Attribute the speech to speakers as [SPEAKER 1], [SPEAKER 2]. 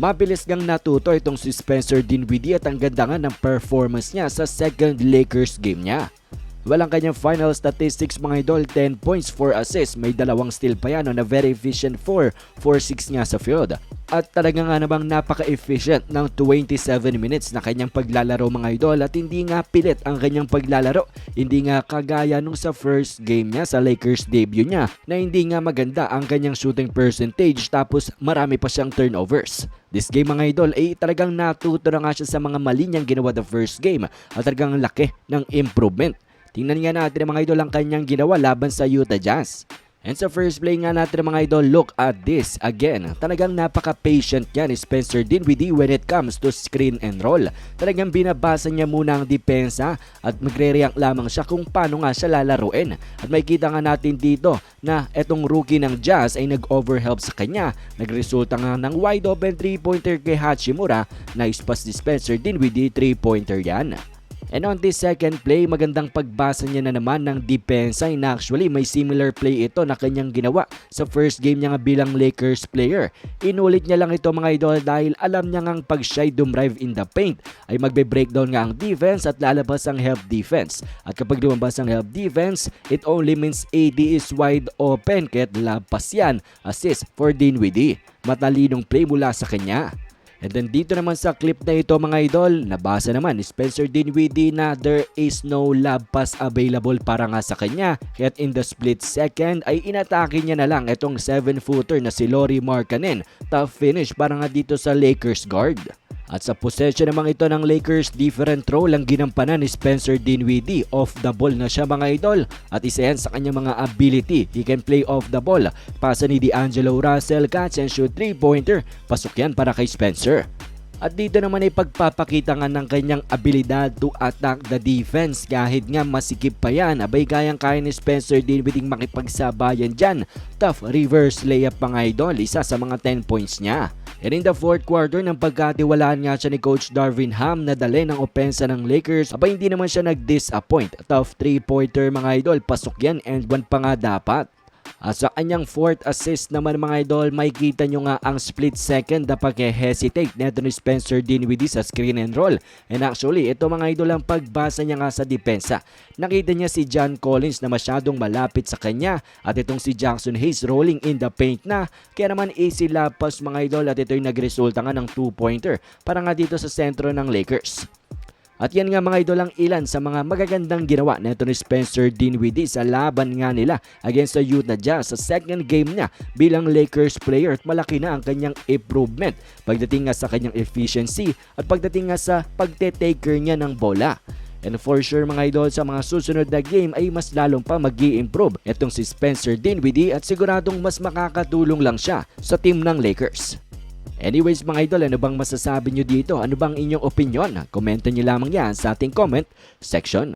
[SPEAKER 1] Mabilis gang natuto itong si Spencer Dinwiddie at ang ganda nga ng performance niya sa second Lakers game niya. Walang kanyang final statistics mga idol, 10 points, 4 assists, may dalawang steal pa yan na very efficient 4, 4-6 nga sa field. At talaga nga namang napaka-efficient ng 27 minutes na kanyang paglalaro mga idol at hindi nga pilit ang kanyang paglalaro. Hindi nga kagaya nung sa first game niya sa Lakers debut niya na hindi nga maganda ang kanyang shooting percentage tapos marami pa siyang turnovers. This game mga idol ay talagang natuto na nga siya sa mga mali niyang ginawa the first game at talagang laki ng improvement. Tingnan nga natin mga idol ang kanyang ginawa laban sa Utah Jazz. And sa first play nga natin mga idol, look at this again. Talagang napaka-patient niya ni Spencer Dinwiddie when it comes to screen and roll. Talagang binabasa niya muna ang depensa at magre-react lamang siya kung paano nga siya lalaruin. At makikita nga natin dito na etong rookie ng Jazz ay nag-overhelp sa kanya. Nagresulta nga ng wide open 3-pointer kay Hachimura. Nice pass ni Spencer Dinwiddie, 3-pointer yan. And on this second play, magandang pagbasa niya na naman ng depensa na actually may similar play ito na kanyang ginawa sa first game niya nga bilang Lakers player. Inulit niya lang ito mga idol dahil alam niya ngang pag siya'y dumrive in the paint ay magbe-breakdown nga ang defense at lalabas ang help defense. At kapag lumabas ang help defense, it only means AD is wide open kaya't lapas yan. Assist for Dinwiddie. Matalinong play mula sa kanya. And then dito naman sa clip na ito mga idol, nabasa naman ni Spencer Dinwiddie na there is no lab pass available para nga sa kanya. Kaya't in the split second ay inatake niya na lang itong 7-footer na si Lori Markkanen. Tough finish para nga dito sa Lakers guard. At sa possession naman ito ng Lakers, different role ang ginampanan ni Spencer Dinwiddie. Off the ball na siya mga idol. At isa yan sa kanyang mga ability. He can play off the ball. Pasa ni D'Angelo Russell, catch and shoot 3-pointer. Pasok yan para kay Spencer. At dito naman ay pagpapakita nga ng kanyang abilidad to attack the defense kahit nga masikip pa yan. Abay kayang kaya ni Spencer Dinwiddie makipagsabayan dyan. Tough reverse layup mga idol, isa sa mga 10 points niya. And in the fourth quarter, nang pagkatiwalaan nga siya ni Coach Darvin Ham na dali ng opensa ng Lakers, aba hindi naman siya nag-disappoint. Tough 3-pointer mga idol, pasok yan and one pa nga dapat. At sa kanyang fourth assist naman mga idol, makikita nyo nga ang split second na pag-hesitate neto ni Spencer Dinwiddie sa screen and roll. And actually, ito mga idol ang pagbasa niya nga sa depensa. Nakita niya si John Collins na masyadong malapit sa kanya at itong si Jackson Hayes rolling in the paint na. Kaya naman easy lapas mga idol at ito'y nagresulta nga ng 2-pointer para nga dito sa sentro ng Lakers. At yan nga mga idol ang ilan sa mga magagandang ginawa neto ni Spencer Dinwiddie sa laban nga nila against the Utah Jazz sa second game niya bilang Lakers player at malaki na ang kanyang improvement pagdating nga sa kanyang efficiency at pagdating nga sa pagte-taker niya ng bola. And for sure mga idol sa mga susunod na game ay mas lalong pa mag improve itong si Spencer Dinwiddie at siguradong mas makakatulong lang siya sa team ng Lakers. Anyways mga idol, ano bang masasabi nyo dito? Ano bang inyong opinion? Komento nyo lamang yan sa ating comment section.